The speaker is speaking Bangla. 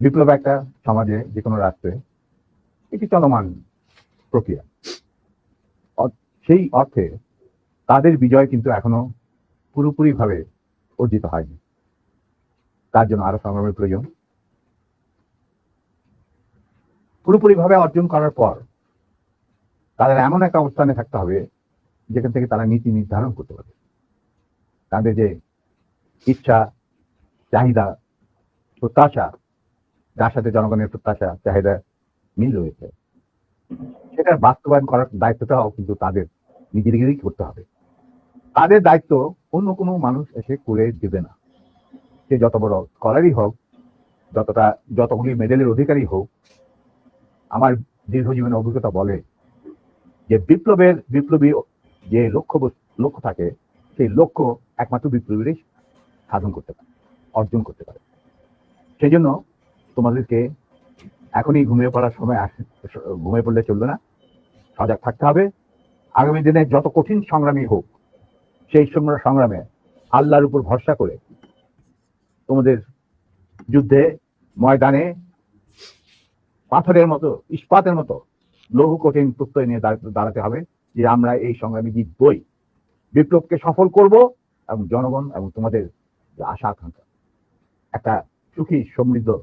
বিপ্লব একটা সমাজে যে কোনো রাষ্ট্রে একটি চলমান প্রক্রিয়া। সেই অর্থে তাদের বিজয় কিন্তু এখনও পুরোপুরি ভাবে অর্জিত হয়নি। তার জন্য আরও সংগ্রামের প্রয়োজন। পুরোপুরি ভাবে অর্জন করার পর তাদের এমন একটা অবস্থানে থাকতে হবে যেখান থেকে তারা নীতি নির্ধারণ করতে পারে। তাদের যে ইচ্ছা, চাহিদা, প্রত্যাশা যার সাথে জনগণের প্রত্যাশা, চাহিদা মিল রয়েছে। সেটার বাস্তবায়ন করার দায়িত্বটাও কিন্তু তাদের নিজেদেরই করতে হবে। তাদের দায়িত্ব অন্য কোনো মানুষ এসে করে দেবে না। সে যত বড় স্কলারই হোক, যতটা, যতগুলি মেডেলের অধিকারী হোক, আমার দীর্ঘ জীবনের অভিজ্ঞতা বলে যে বিপ্লবের, বিপ্লবী যে লক্ষ্য লক্ষ্য থাকে, সেই লক্ষ্য একমাত্র বিপ্লবীরাই সাধন করতে পারে, অর্জন করতে পারে। সেই জন্য তোমাদেরকে এখনই ঘুমিয়ে পড়ার সময় আস- ঘুমিয়ে পড়লে চলবে না। সজাগ থাকতে হবে। আগামী দিনে যত কঠিন সংগ্রামী হোক, সেই সংগ্রা- সংগ্রামে আল্লাহর উপর ভরসা করে তোমাদের যুদ্ধে, ময়দানে, পাথরের মতো, ইস্পাতের মতো লৌহ কঠিন প্রত্যয় নিয়ে দাঁড়াতে হবে যে আমরা এই সংগ্রামে জিতবই। বিপ্লবকে সফল করব এবং জনগণ এবং তোমাদের আশা আকাঙ্ক্ষা একটা সুখী সমৃদ্ধ